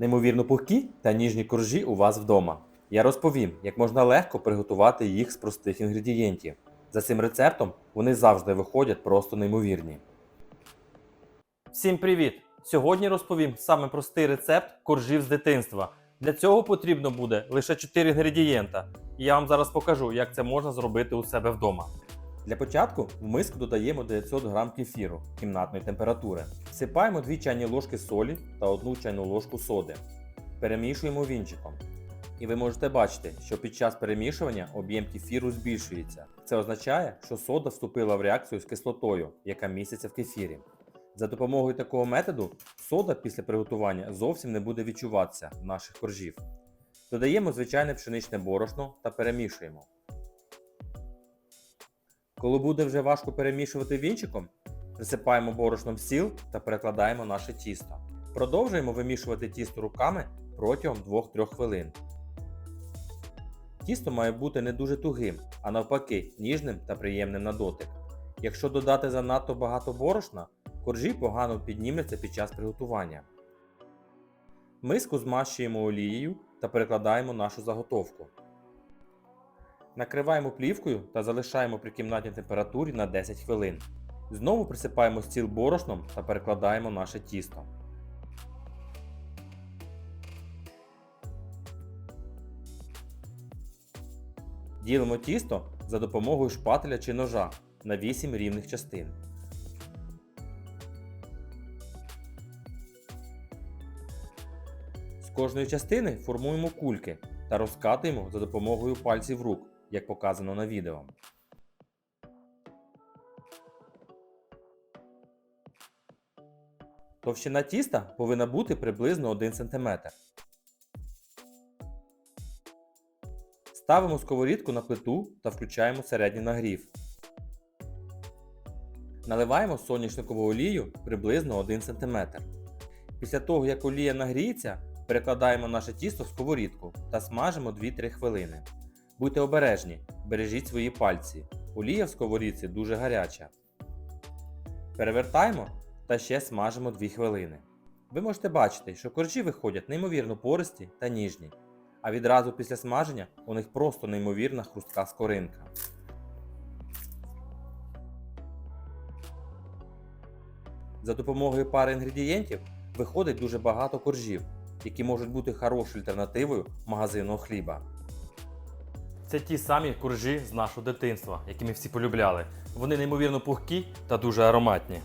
Неймовірно пухкі та ніжні коржі у вас вдома. Я розповім, як можна легко приготувати їх з простих інгредієнтів. За цим рецептом вони завжди виходять просто неймовірні. Всім привіт! Сьогодні розповім саме простий рецепт коржів з дитинства. Для цього потрібно буде лише 4 інгредієнта. І я вам зараз покажу, як це можна зробити у себе вдома. Для початку в миску додаємо 900 г кефіру кімнатної температури. Всипаємо 2 чайні ложки солі та 1 чайну ложку соди. Перемішуємо вінчиком. І ви можете бачити, що під час перемішування об'єм кефіру збільшується. Це означає, що сода вступила в реакцію з кислотою, яка міститься в кефірі. За допомогою такого методу сода після приготування зовсім не буде відчуватися в наших коржів. Додаємо звичайне пшеничне борошно та перемішуємо. Коли буде вже важко перемішувати вінчиком, присипаємо борошном сіл та перекладаємо наше тісто. Продовжуємо вимішувати тісто руками протягом 2-3 хвилин. Тісто має бути не дуже тугим, а навпаки, ніжним та приємним на дотик. Якщо додати занадто багато борошна, коржі погано піднімляться під час приготування. Миску змащуємо олією та перекладаємо нашу заготовку. Накриваємо плівкою та залишаємо при кімнатній температурі на 10 хвилин. Знову присипаємо стіл борошном та перекладаємо наше тісто. Ділимо тісто за допомогою шпателя чи ножа на 8 рівних частин. З кожної частини формуємо кульки та розкатуємо за допомогою пальців рук, як показано на відео. Товщина тіста повинна бути приблизно 1 см. Ставимо сковорідку на плиту та включаємо середній нагрів. Наливаємо соняшникову олію приблизно 1 см. Після того, як олія нагріється, перекладаємо наше тісто в сковорідку та смажимо 2-3 хвилини. Будьте обережні, бережіть свої пальці. Олія в сковорідці дуже гаряча. Перевертаємо та ще смажимо 2 хвилини. Ви можете бачити, що коржі виходять неймовірно пористі та ніжні, а відразу після смаження у них просто неймовірна хрустка скоринка. За допомогою пари інгредієнтів виходить дуже багато коржів, які можуть бути хорошою альтернативою магазинного хліба. Це ті самі коржі з нашого дитинства, які ми всі полюбляли. Вони неймовірно пухкі та дуже ароматні.